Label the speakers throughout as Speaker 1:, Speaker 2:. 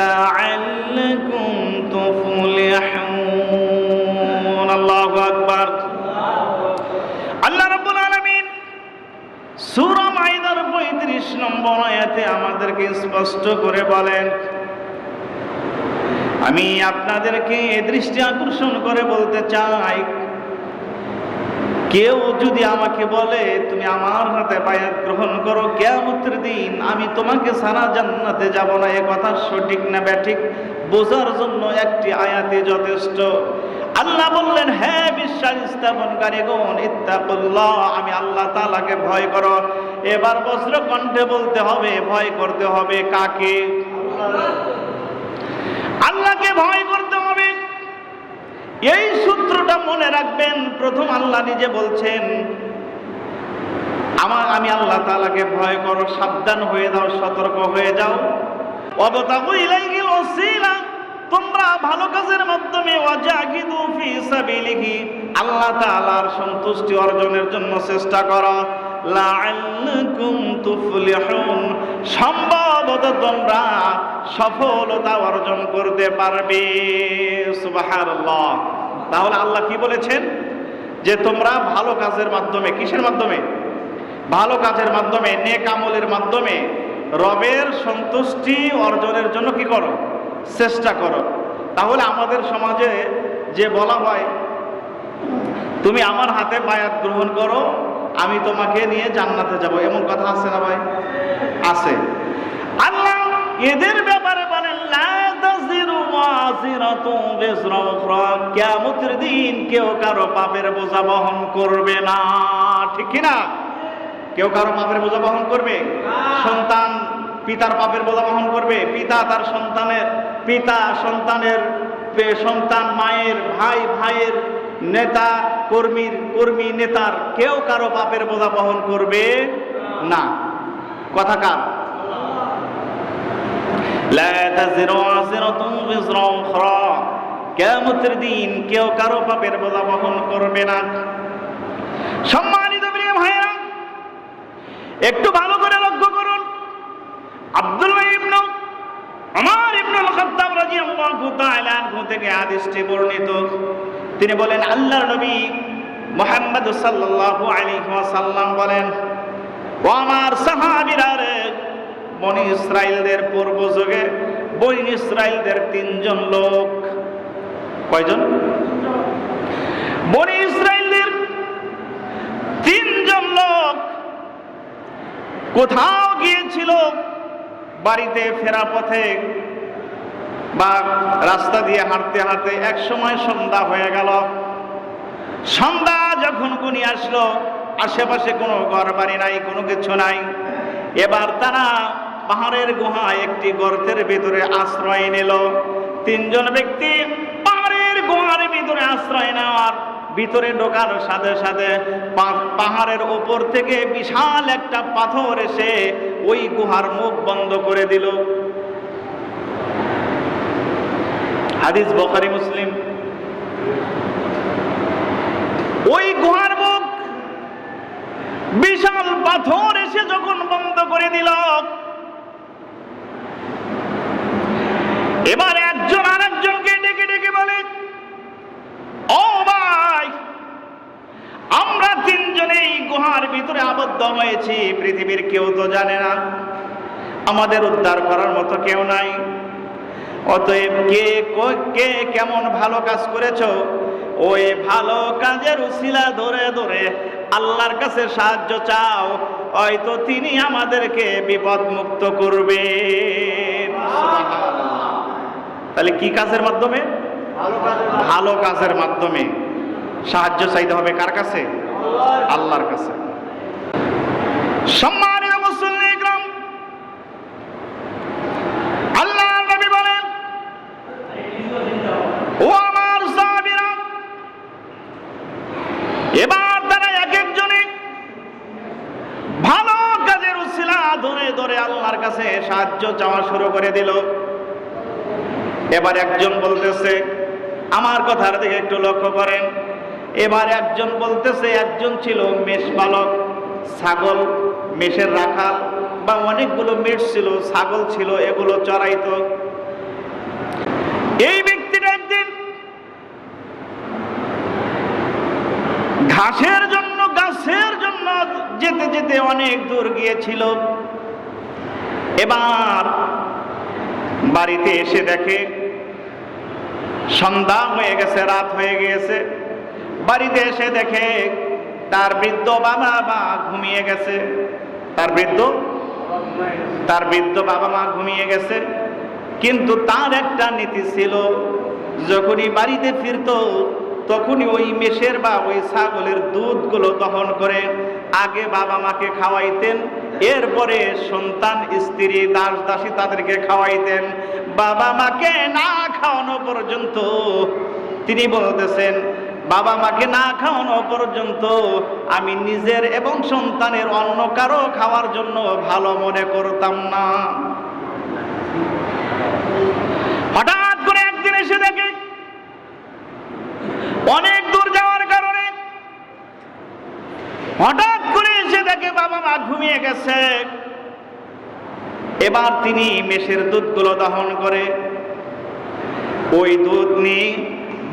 Speaker 1: لعلكم تفلحون الله أكبر আল্লাহ রাব্বুল আলামিন সূরা মাইদার 35 নম্বর আয়াতে আমাদেরকে স্পষ্ট করে বলেন আমি আপনাদেরকে এ দৃষ্টি আকর্ষণ করে বলতে চাই কেউ যদি আমাকে বলে, তুমি আমার হাতে বায়াত গ্রহণ করো, কেয়ামতের দিন আমি তোমাকে সারা জান্নাতে যাব না। এ কথা সঠিক না ব্যাঠিক? বোঝার জন্য একটি আয়াতে যথেষ্ট। আল্লাহ বললেন হ্যাঁ বিশ্বাস স্থাপনকারীগণ ইত্তাকুল্লাহ, আমি আল্লাহ তাআলাকে ভয় করো। এবার বজ্র কণ্ঠে বলতে হবে, ভয় করতে হবে কাকে? আল্লাহকে ভয় করতে এই সূত্রটা মনে রাখবেন, প্রথম আল্লাহ নিজে বলছেন, আমার, আমি আল্লাহ তাআলাকে ভয় করো, সাবধান হয়ে যাও, সতর্ক হয়ে যাও। অবতাগু ইলাইহিল ওয়াসিলা তোমরা ভালো কাজের মাধ্যমে আল্লাহ তাআলার সন্তুষ্টি অর্জনের জন্য চেষ্টা করো। লাআল্লাকুম তুফলিহুন। সম্ভবত তোমরা সফলতা অর্জন করতে পারবে। সুবহানাল্লাহ। তাহলে আল্লাহ কি বলেছেন? যে তোমরা ভালো কাজের মাধ্যমে, কিসের মাধ্যমে? ভালো কাজের মাধ্যমে, নেক আমলের মাধ্যমে রবের সন্তুষ্টি অর্জনের জন্য কি করো? চেষ্টা করো। তাহলে আমাদের সমাজে যে বলা হয়, তুমি আমার হাতে বায়াত গ্রহণ করো আমি তোমাকে নিয়ে জান্নাতে যাব। এমন কথা আছে না ভাই? আছে। আল্লাহ এদের ব্যাপারে বলেন কিয়ামতের দিন কেউ কারও পাপের বোঝা বহন করবে না। ঠিক কি না? কেউ কারও পাপের বোঝা বহন করবে? সন্তান পিতার পাপের বোঝা বহন করবে? পিতা তার সন্তানের, পিতা সন্তানের সন্তান মায়ের, ভাই, ভাইয়ের, নেতা কর্মীর, কর্মী নেতার কেউ কারও পাপের বোঝা বহন করবে না। কথা কার? কিয়ামতের দিন কেউ কারও পাপের বোঝা বহন করবে না। সম্মানিত প্রিয় ভাইরা একটু ভালো করে লক্ষ্য করুন। আব্দুল্লাহ ইবনু আমার ইবনুল খাত্তাব রাদিয়াল্লাহু তাআলা থেকে হাদিসটি বর্ণিত। তিনি বলেন, আল্লাহর নবী মোহাম্মদ সাল্লাল্লাহু আলাইহি ওয়াসাল্লাম বলেন, ও আমার সাহাবীরা রে, বনি ইসরাইলদের পূর্ব যুগে বনি ইসরাইলদের তিনজন লোক। কয়জন? বনি ইসরাইলদের তিনজন লোক কোথাও গিয়েছিল বাড়িতে ফেরা পথে বা রাস্তা দিয়ে হাঁটতে হাঁটতে এক সময় সন্ধ্যা হয়ে গেল। সন্ধ্যা যখন গুনি আসলো, আশেপাশে কোনো ঘর বাড়ি নাই, কোনো কিছু নাই। এবার তারা পাহাড়ের গুহায় একটি গর্তের ভিতরে আশ্রয় নিল। তিনজন ব্যক্তি পাহাড়ের গুহার ভিতরে আশ্রয় নেওয়ার ভিতরে ঢোকার সাথে সাথে পাহাড়ের ওপর থেকে বিশাল একটা পাথর এসে ওই গুহার মুখ বন্ধ করে দিল। হাদিস বখারি, মুসলিম। ওই গুহার মুখ বিশাল পাথর এসে যখন বন্ধ করে দিল। এবার একজন আরেকজনকে ডেকে ডেকে বলে, ও ভাই, আমরা তিনজনেই গুহার ভিতরে আবদ্ধ হয়েছি, পৃথিবীর কেউ তো জানে না। আমাদের উদ্ধার করার মতো কেউ নাই। অতএব কে কে কেমন ভালো কাজ করেছ? ওই ভালো কাজের উসিলা ধরে ধরে আল্লাহর কাছে সাহায্য চাও হয়তো তিনি আমাদেরকে বিপদ মুক্ত করবে তাহলে কি কাজের মাধ্যমে? ভালো কাজের মাধ্যমে। সাহায্য চাইতে হবে কার কাছে? আল্লাহর কাছে। সম্মানিত মুসলিম আল্লাহ নবী বলেন ও আমার সাহাবীরা কাজের উসিলা আল্লাহর কাছে সাহায্য চাওয়া শুরু করে দিল। এবার একজন বলতেছে, আমার কথার দিকে একটু লক্ষ্য করেন। এবার একজন বলতেছে, একজন ছিল মেষ বালক, ছাগল, মেষের রাখাল বা অনেকগুলো মেষ ছিল, ছাগল ছিল, এগুলো চড়াইতো। এই ব্যক্তিটা একদিন ঘাসের জন্য, গাছের জন্য যেতে যেতে অনেক দূর গিয়েছিল। এবার বাড়িতে এসে দেখে সন্ধ্যা হয়ে গেছে, রাত হয়ে গিয়েছে। বাড়িতে এসে দেখে তার বৃদ্ধ বাবা মা ঘুমিয়ে গেছে। তার বৃদ্ধ? তার বৃদ্ধ বাবা মা ঘুমিয়ে গেছে। কিন্তু তার একটা নীতি ছিল, যখনই বাড়িতে ফিরতো তখনই ওই মেষের বা ওই ছাগলের দুধগুলো দহন করে আগে বাবা মাকে খাওয়াইতেন, এরপরে সন্তান, স্ত্রী, দাস, দাসী তাদেরকে খাওয়াইতেন। বাবা মাকে না খাওয়ানো পর্যন্ত তিনি বলতেছেন, বাবা মাকে না খাওয়ানো পর্যন্ত আমি নিজের এবং সন্তানের অন্য কারও খাওয়ার জন্য ভালো মনে করতাম না হঠাৎ করে একদিন এসে দেখে অনেক দূর যাওয়ার কারণে হঠাৎ করে এসে দেখে বাবা মা ঘুমিয়ে গেছে এবার তিনি মেষের দুধগুলো দহন করে ওই দুধ নিয়ে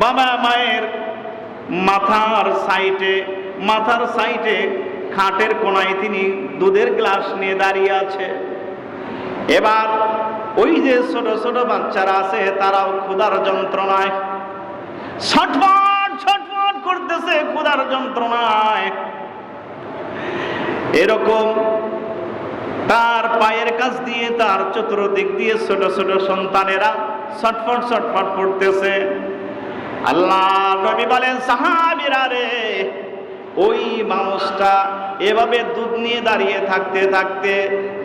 Speaker 1: বাবা মায়ের মাথার সাইটে মাথার সাইটে খাটের কোনায় তিনি দুধের গ্লাস নিয়ে দাঁড়িয়ে আছে। এবার ওই যে ছোট ছোট বাচ্চারা আছে, তারাও ক্ষুধার যন্ত্রণায় করতেছে ক্ষুধার যন্ত্রণায়। এরকম পায়ের কাছ দিয়ে, তার চতুর্দিক দিয়ে ছোট ছোট সন্তানেরা ছটফট ছটফট করতেছে। আল্লাহ নবী বলেন, সাহাবিরা রে, ওই মানুষটা এভাবে দুধ নিয়ে দাঁড়িয়ে থাকতে থাকতে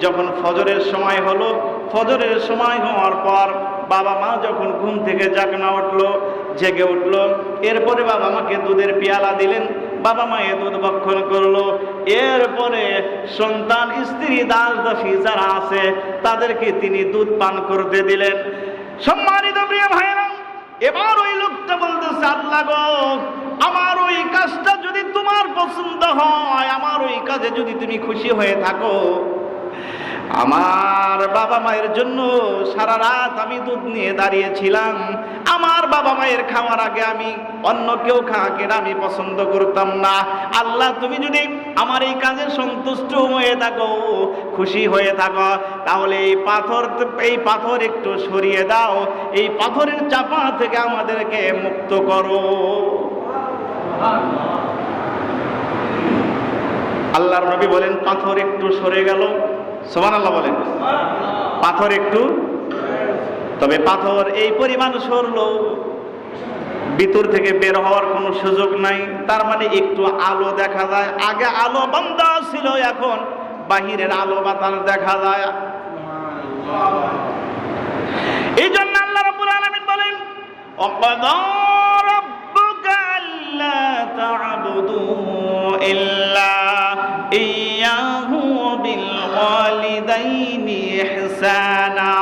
Speaker 1: যখন ফজরের সময় হলো, ফজরের সময় হওয়ার পর বাবা মা যখন ঘুম থেকে জাগনা উঠল, জেগে উঠল, এরপরে বাবা মাকে দুধের পেয়ালা দিলেন বাবা মায়ে দুধ ভক্ষণ করল। এরপরে সন্তান, স্ত্রী দাস দাসী যারা আছে, তাদেরকে তিনি দুধ পান করতে দিলেন। সম্মানিত প্রিয় ভাইরা এবার ওই লোকটা বলতেছে, আল্লাহ গো, আমার ওই কাজটা যদি তোমার পছন্দ হয়, আমার ওই কাজে যদি তুমি খুশি হয়ে থাকো, আমার বাবা মায়ের জন্য সারা রাত আমি দুধ নিয়ে দাঁড়িয়েছিলাম। বাবা মায়ের খাওয়ার আগে আমি অন্য কেউ খাওয়াকে আমি পছন্দ করতাম না। আল্লাহ, তুমি যদি আমার এই কাজে সন্তুষ্ট হয়ে থাকো, খুশি হয়ে থাকো, তাহলে এই পাথর এই পাথর একটু সরিয়ে দাও, এই পাথরের চাপা থেকে আমাদেরকে মুক্ত করো। আল্লাহর নবী বলেন, পাথর একটু সরে গেল। সোমান আল্লাহ বলেন। পাথর একটু তবে পাথর এই পরিমাণ সরলো। ভিতর থেকে বের হওয়ার কোনো সুযোগ নাই। তার মানে একটু আলো দেখা যায়। আগে আলো বন্ধ ছিল, এখন বাহিরের আলো বাতাস দেখা যায়। এই জন্য আল্লাহ রাব্বুল আলামিন বলেন ইয়াহু বিল ওয়ালিদাইনি ইহসানা।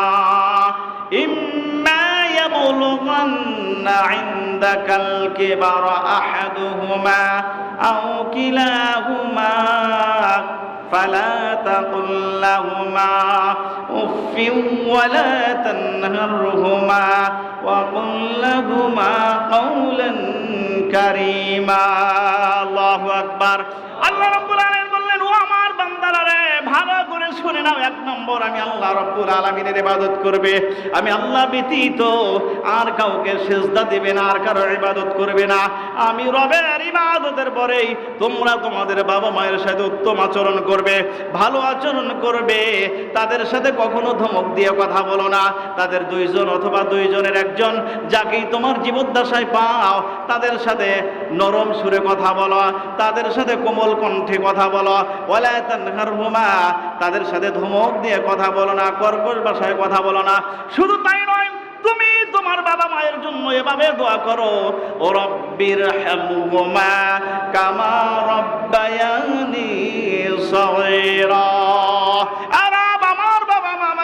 Speaker 1: يبلغن عندك الكبر أحدهما أو كلاهما فلا تقل لهما أف ولا تنهرهما وقل لهما قولا كريما الله أكبر শুনে নাও, এক নম্বর আমি আল্লাহ রাব্বুল আলামিনের ইবাদত করবে। আমি আল্লাহ ব্যতীত আর কাউকে সেজদা দেবে না, আর কারোর ইবাদত করবে না। আমি রবের ইবাদতের পরেই তোমরা তোমাদের বাবা মায়ের সাথে উত্তম আচরণ করবে, ভালো আচরণ করবে। তাদের সাথে কখনো ধমক দিয়ে কথা বলো না। তাদের দুইজন অথবা দুইজনের একজন যাকেই তোমার জীবদ্দশায় পাও, তাদের সাথে নরম সুরে কথা বলো, তাদের সাথে কোমল কণ্ঠে কথা বলো। ওয়ালা তাদের সাথে ধমক দিয়ে কথা বলো না, কর্কশ ভাষায় কথা বলো না। শুধু তাই নয়, তুমি তোমার বাবা মায়ের জন্য এভাবে দোয়া করো, ও রব্বির হামহুমা কামা রব্বায়ানি সয়রা আর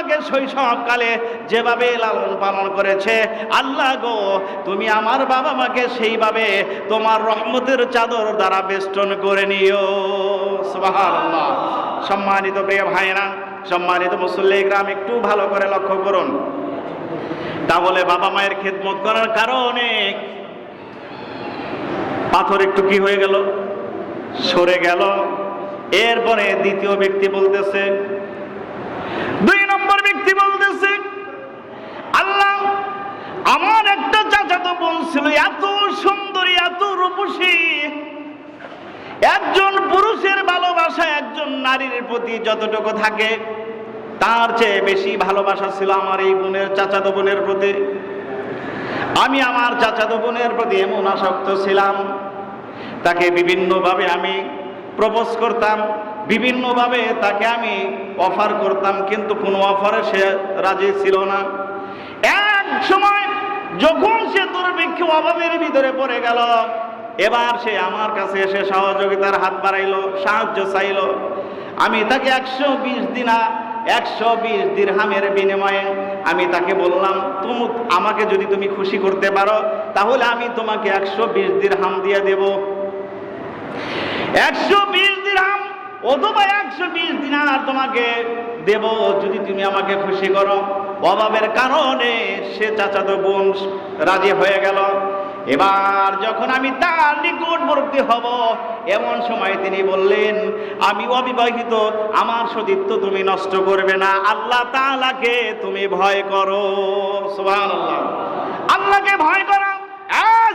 Speaker 1: আমাকে শৈশবকালে যেভাবে লালন পালন করেছে, আল্লাহ গো, তুমি আমার বাবা মাকে সেইভাবে তোমার রহমতের চাদর দ্বারা বেষ্টন করে নিও। সম্মানিত প্রিয় ভাইরা সম্মানিত মুসল্লি গ্রাম একটু ভালো করে লক্ষ্য করুন। তাহলে বাবা মায়ের খেদমত করার কারণে পাথর একটু কি হয়ে গেল? সরে গেল। এরপরে দ্বিতীয় ব্যক্তি বলতেছে দুই নম্বর ব্যক্তি বলতেছে আল্লাহ আমার একটা চাচাতো ছিল? এত সুন্দরী, এত রূপসী। একজন পুরুষের ভালোবাসা, একজন নারীর প্রতি যতটুকু থাকে, তার চেয়ে বেশি ভালোবাসা ছিল আমার এই বোনের, চাচাতো বোনের প্রতি। আমি আমার চাচাতো বোনের প্রতি এমন আসক্ত ছিলাম, তাকে বিভিন্নভাবে আমি প্রপোজ করতাম, বিভিন্নভাবে তাকে আমি অফার করতাম, কিন্তু কোনো অফারে সে রাজি ছিল না। এক সময় যখন সে দুর্ভিক্ষ অভাবের ভিতরে পড়ে গেল, এবার সে আমার কাছে এসে সহযোগিতার হাত বাড়াইলো, সাহায্য চাইলো। আমি তাকে একশো বিশ দিনা, একশো বিশ দিরহামের বিনিময়ে আমি তাকে বললাম, তুমি আমাকে যদি তুমি খুশি করতে পারো, তাহলে আমি তোমাকে একশো বিশ দিরহাম দিয়ে দেব। একশো বিশ দিরহাম অথবা একশো বিশ দিনার তোমাকে দেব, যদি তুমি আমাকে খুশি করো। অভাবের কারণে সে চাচাতো বোন রাজি হয়ে গেল। এবার যখন আমি তার নিকটবর্তী হব, এমন সময় তিনি বললেন, আমি অবিবাহিত, আমার সতীত্ব তুমি নষ্ট করবে না। আল্লাহ তাআলাকে তুমি ভয় করো। সুবহানাল্লাহ। আল্লাহকে ভয় করো।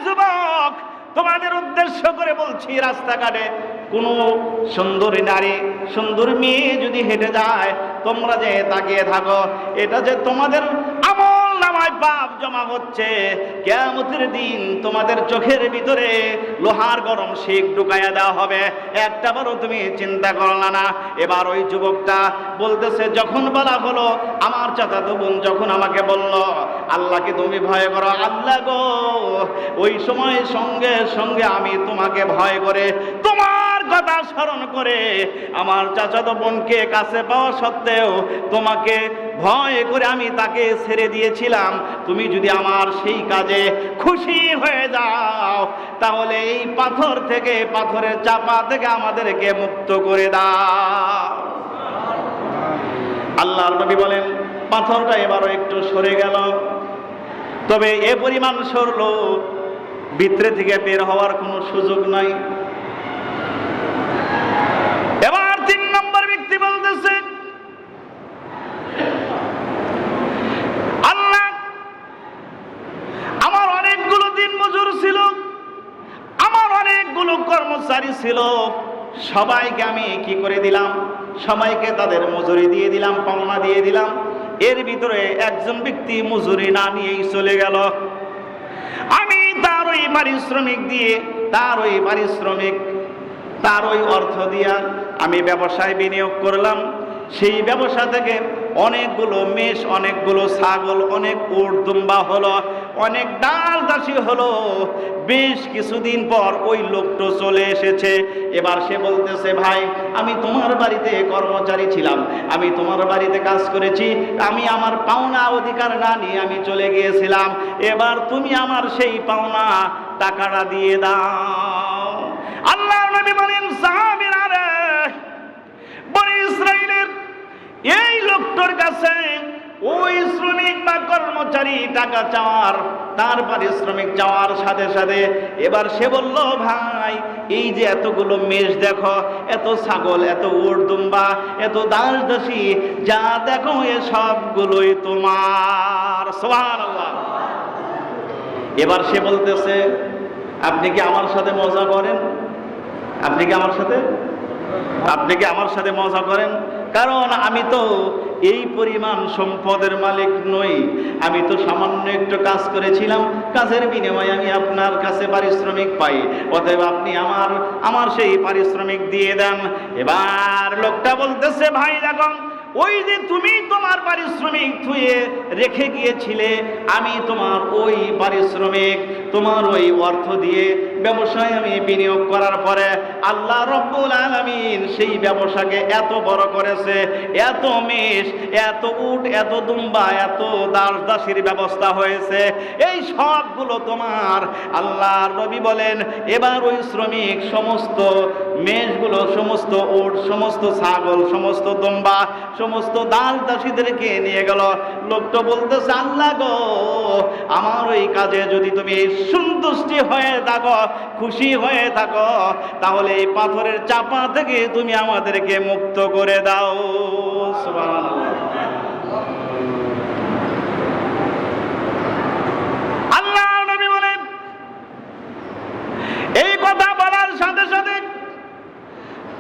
Speaker 1: যুবক, তোমাদের উদ্দেশ্য করে বলছি, রাস্তাঘাটে কোনো সুন্দরী নারী, সুন্দর মেয়ে যদি হেঁটে যায় তোমরা যে তাকিয়ে থাকো এটা যে তোমাদের নামায় পাপ জমা হচ্ছে। কেয়ামতের দিন তোমাদের চোখের ভিতরে লোহার গরম শিখ ঢুকাইয়া দেওয়া হবে। একটা বারও তুমি চিন্তা করলা না এবার ওই যুবকটা বলতেছে, যখন বলা হলো, আমার চাচাতো বোন যখন আমাকে বলল, আল্লাহকে তুমি ভয় করো, আল্লাহ গো, ওই সময় সঙ্গে সঙ্গে আমি তোমাকে ভয় করে তোমার কথা স্মরণ করে আমার চাচাতো বোনকে কাছে পাওয়া সত্ত্বেও তোমাকে ভয় করে আমি তাকে ছেড়ে দিয়েছিলাম। তুমি যদি আমার সেই কাজে খুশি হয়ে যাও, তাহলে এই পাথর থেকে, পাথরের চাপা থেকে আমাদেরকে মুক্ত করে দাও। আল্লাহর নবী বলেন, পাথরটা এবারও একটু সরে গেল। তবে এ পরিমাণ সরলো, ভিতরে থেকে বের হওয়ার কোনো সুযোগ নাই এবার তিন নম্বর ব্যক্তি বলতেছে আল্লাহ আমার অনেকগুলো দিন মজুর ছিল আমার অনেকগুলো কর্মচারী ছিল। সবাইকে আমি কি করে দিলাম? সবাইকে তাদের মজুরি দিয়ে দিলাম, পাওনা দিয়ে দিলাম। এর ভিতরে একজন ব্যক্তি মজুরি না নিয়েই চলে গেল। আমি তার ওই পারিশ্রমিক দিয়ে, তার ওই পারিশ্রমিক, তার ওই অর্থ দিয়া আমি ব্যবসায় বিনিয়োগ করলাম। সেই ব্যবসা থেকে অনেকগুলো মেষ, অনেকগুলো ছাগল, অনেক উট দুম্বা হলো। অনেক ডাল দাসী হলো। বেশ কিছুদিন পর ওই লোকটো চলে এসেছে। এবার সে বলতেছে, ভাই, আমি তোমার বাড়িতে কর্মচারী ছিলাম। আমি তোমার বাড়িতে কাজ করেছি। আমি আমার পাওনা অধিকার না নিয়ে আমি চলে গিয়েছিলাম। এবার তুমি আমার সেই পাওনা টাকাটা দিয়ে দাও। আল্লাহ নবী বলেন বনি এই লোকটার কাছে ওই শ্রমিক বা কর্মচারী টাকা চাওয়ার, তার পারিশ্রমিক চাওয়ার সাথে সাথে এবার সে বলল, ভাই, এই যে এতগুলো মেষ দেখো, এত ছাগল, এত উর্দুম্বা, এত দাস দাসী যা দেখো এ সবগুলোই তোমার। সুবহানাল্লাহ। এবার সে বলতেছে, আপনি কি আমার সাথে মজা করেন? আপনি কি আমার সাথে? আপনি কি আমার সাথে মজা করেন? কারণ আমি তো এই পরিমাণ সম্পদের মালিক নই। আমি তো সামান্য একটু কাজ করেছিলাম, কাজের বিনিময়ে আমি আপনার কাছে পারিশ্রমিক পাই। অতএব আপনি আমার আমার সেই পারিশ্রমিক দিয়ে দেন। এবার লোকটা বলতেছে, ভাই দেখো ওই যে তুমি তোমার পারিশ্রমিক থুয়ে রেখে গিয়েছিলে, আমি তোমার ওই পারিশ্রমিক, তোমার ওই অর্থ দিয়ে ব্যবসায় আমি বিনিয়োগ করার পরে আল্লাহ রব্বুল আলামিন সেই ব্যবসাকে এত বড় করেছে, এত মেষ, এত উট, এত দুম্বা, এত দাস দাসীর ব্যবস্থা হয়েছে। এই সবগুলো তোমার আল্লাহর নবী বলেন, এবার ওই শ্রমিক সমস্ত মেষগুলো, সমস্ত উট, সমস্ত ছাগল, সমস্ত দুম্বা, সমস্ত দাস দাসীদেরকে নিয়ে গেল। লোকটা বলতেছে, আল্লাহ গো, আমার ওই কাজে যদি তুমি সন্তুষ্টি হয়ে থাকো খুশি হয়ে থাকো, তাহলে এই পাথরের চাপা থেকে তুমি আমাদেরকে মুক্ত করে দাও।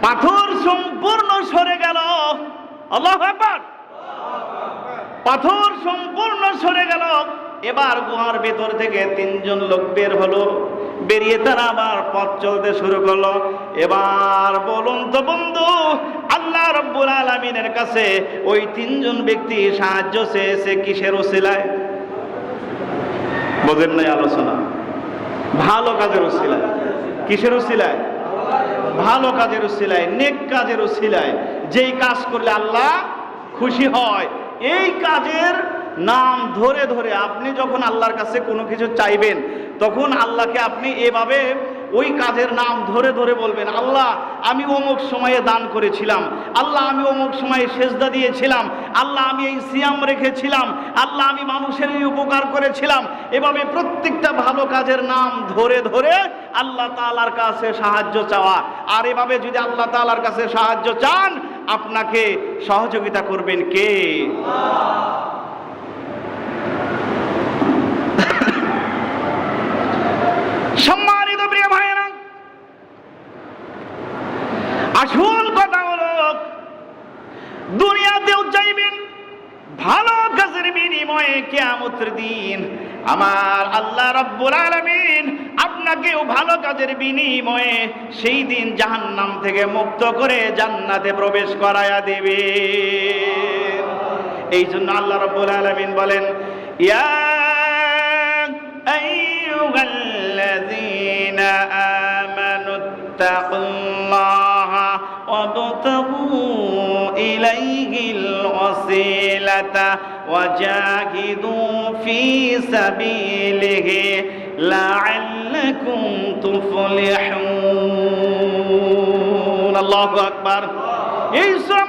Speaker 1: পাথর সম্পূর্ণ সরে গেল। আল্লাহ পাথর সম্পূর্ণ সরে গেল। এবার গুহার ভেতর থেকে তিনজন লোক বের হলো। বেরিয়ে তারা আবার পথ চলতে শুরু করল। এবার বলুন তো বন্ধু, আল্লাহ রব্বুল আলমিনের কাছে ওই তিনজন ব্যক্তি সাহায্য চেয়েছে কিসের ওসিলায়? বোঝেন নাই আলোচনা। ভালো কাজের ওসিলায়। কিসের ওসিলায়? ভালো কাজের উসিলায় নেক কাজের উসিলায় যেই কাজ করলে আল্লাহ খুশি হয়, এই কাজের নাম ধরে ধরে আপনি যখন আল্লাহর কাছে কোনো কিছু চাইবেন তখন আল্লাহকে আপনি এভাবে ওই কাজের নাম ধরে ধরে বলবেন, আল্লাহ, আমি অমুক সময়ে দান করেছিলাম, আল্লাহ, আমি অমুক সময়ে সেজদা দিয়েছিলাম, আল্লাহ, আমি এই সিয়াম রেখেছিলাম, আল্লাহ, আমি মানুষের এই উপকার করেছিলাম। এভাবে প্রত্যেকটা ভালো কাজের নাম ধরে ধরে আল্লাহ তাআলার কাছে সাহায্য চাওয়া। আর এভাবে যদি আল্লাহ তাআলার কাছে সাহায্য চান, আপনাকে সহযোগিতা করবেন কে? সম্মানিত প্রিয় ভাইয়েরা, আসল কথা হলো দুনিয়াতেও চাইবেন ভালো কাজের বিনিময়ে কেয়ামতের দিন আমার আল্লাহ রাব্বুল আলামিন আপনাকেও ভালো কাজের বিনিময়ে সেই দিন জাহান্নাম থেকে মুক্ত করে জান্নাতে প্রবেশ করায়া দেবে এই জন্য আল্লাহ রাব্বুল আলামিন বলেন, ইয়া اتقوا الله وابتغوا إليه الوسيلة وجاهدوا في سبيله لعلكم تفلحون. الله أكبر. إنسان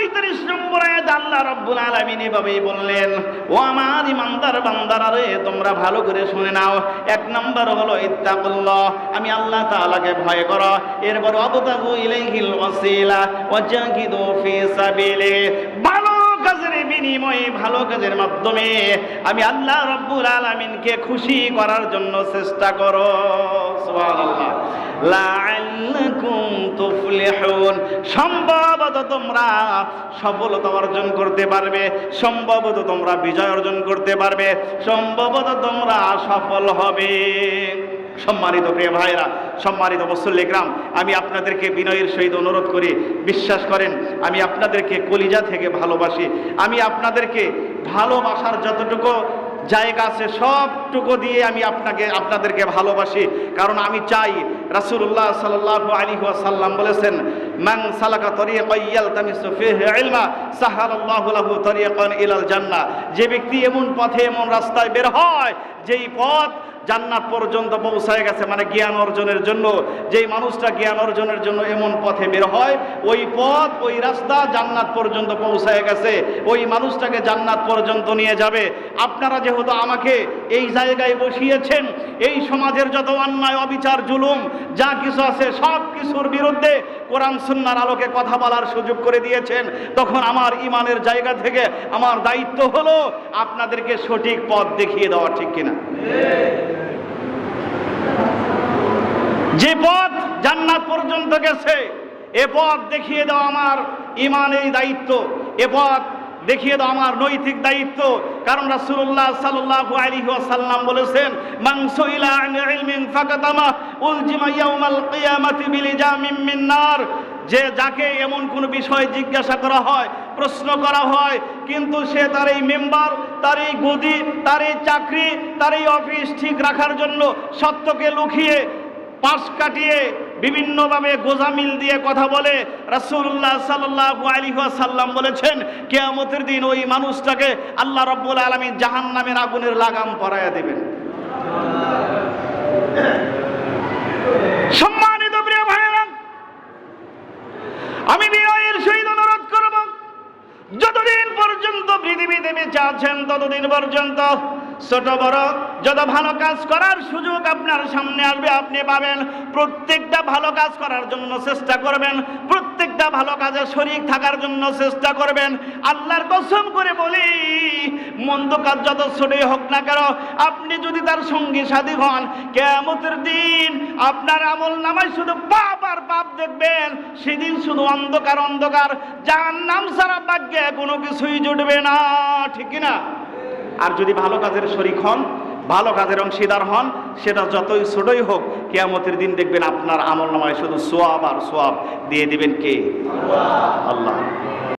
Speaker 1: পঁয়ত্রিশ নম্বর আয়াত রব্বুল আলমিন এভাবেই বললেন, ও আমার ইমানদার বান্দারা রে, তোমরা ভালো করে শুনে নাও। এক নম্বর হলো ইত্তাকুল্লাহ, আমি আল্লাহ তাআলাকে ভয় করো। এরপর অবতাগু ইলাইহিল ওয়াসিলা ওয়াজাহিদু ফি সাবিলি। ভালো কাজের বিনিময়ে, ভালো কাজের মাধ্যমে আমি আল্লাহ রব্বুল আলামিনকে খুশি করার জন্য চেষ্টা করো। সুবহানাল্লাহ। সম্ভবত তোমরা সফলতা অর্জন করতে পারবে, সম্ভবত তোমরা বিজয় অর্জন করতে পারবে, সম্ভবত তোমরা সফল হবে। সম্মানিত প্রিয় ভাইরা সম্মানিত মুসল্লিগ্রাম আমি আপনাদেরকে বিনয়ের সহিত অনুরোধ করি, বিশ্বাস করেন, আমি আপনাদেরকে কলিজা থেকে ভালোবাসি, আমি আপনাদেরকে ভালোবাসার যতটুকু জায়গা আছে, সবটুকু দিয়ে আমি আপনাকে, আপনাদেরকে ভালোবাসি। কারণ আমি চাই রাসুল্লাহ সাল্লাল্লাহু আলী ওয়াসাল্লাম বলেছেন, মান সালাকা জান্না যে ব্যক্তি এমন পথে, এমন রাস্তায় বের হয় যেই পথ জান্নাত পর্যন্ত পৌঁছায় গেছে মানে জ্ঞান অর্জনের জন্য, যেই মানুষটা জ্ঞান অর্জনের জন্য এমন পথে বের হয়, ওই পথ, ওই রাস্তা জান্নাত পর্যন্ত পৌঁছায় গেছে, ওই মানুষটাকে জান্নাত পর্যন্ত নিয়ে যাবে। আপনারা যেহেতু আমাকে এই জায়গায় বসিয়েছেন, এই সমাজের যত অন্যায়, অবিচার, জুলুম, যা কিছু আছে সব কিছুর বিরুদ্ধে কোরআন সুন্নার আলোকে কথা বলার সুযোগ করে দিয়েছেন। তখন আমার ইমানের জায়গা থেকে আমার দায়িত্ব হলো আপনাদেরকে সঠিক পথ দেখিয়ে দেওয়া, ঠিক কিনা? যে পথ জান্নাত পর্যন্ত গেছে, এ পথ দেখিয়ে দেওয়া আমার ইমানের দায়িত্ব। এ পথ দেখিয়ে দাও আমার নৈতিক দায়িত্ব। কারণ রাসূলুল্লাহ সাল্লাল্লাহু আলাইহি ওয়াসাল্লাম বলেছেন নার। যে যাকে এমন কোনো বিষয় জিজ্ঞাসা করা হয়, প্রশ্ন করা হয়, কিন্তু সে তার এই মেম্বার, তার এই গদি, তার এই চাকরি, তার এই অফিস ঠিক রাখার জন্য সত্যকে লুকিয়ে, পাশ কাটিয়ে বিভিন্নভাবে গোজামিল দিয়ে কথা বলে রাসূলুল্লাহ সাল্লাল্লাহু আলাইহি ওয়াসাল্লাম বলেছেন, কেয়ামতের দিন ওই মানুষটাকে আল্লাহ রাব্বুল আলামিন জাহান্নামের আগুনের লাগাম পরায়া দেবেন। সম্মানিত প্রিয় ভাইয়েরা, আমি বিনয়ের সহিত অনুরোধ করব, যতদিন পর্যন্ত পৃথিবীতে বেঁচে আছেন ততদিন পর্যন্ত ছোট বড়, যত ভালো কাজ করার সুযোগ আপনার সামনে আসবে, আপনি পাবেন। প্রত্যেকটা ভালো কাজ করার জন্য চেষ্টা করবেন। প্রত্যেকটা ভালো কাজে শরিক থাকার জন্য চেষ্টা করবেন। আল্লাহর কসম করে বলি, মন্দ কাজ যত ছোটই হোক না কেন, আপনি যদি তার সঙ্গী সাথী হন কেমতের দিন আপনার আমল নামায় শুধু পাপ আর পাপ দেখবেন। সেদিন শুধু অন্ধকার অন্ধকার যার নাম সারা ভাগ্যে কোনো কিছুই জুটবে না, ঠিক না আর যদি ভালো কাজের শরিক হন, ভালো কাজের অংশীদার হন, সেটা যতই ছোটই হোক, কেয়ামতের দিন দেখবেন আপনার আমল নামায় শুধু সোয়াব আর সোয়াব দিয়ে দিবেন কে? আল্লাহ।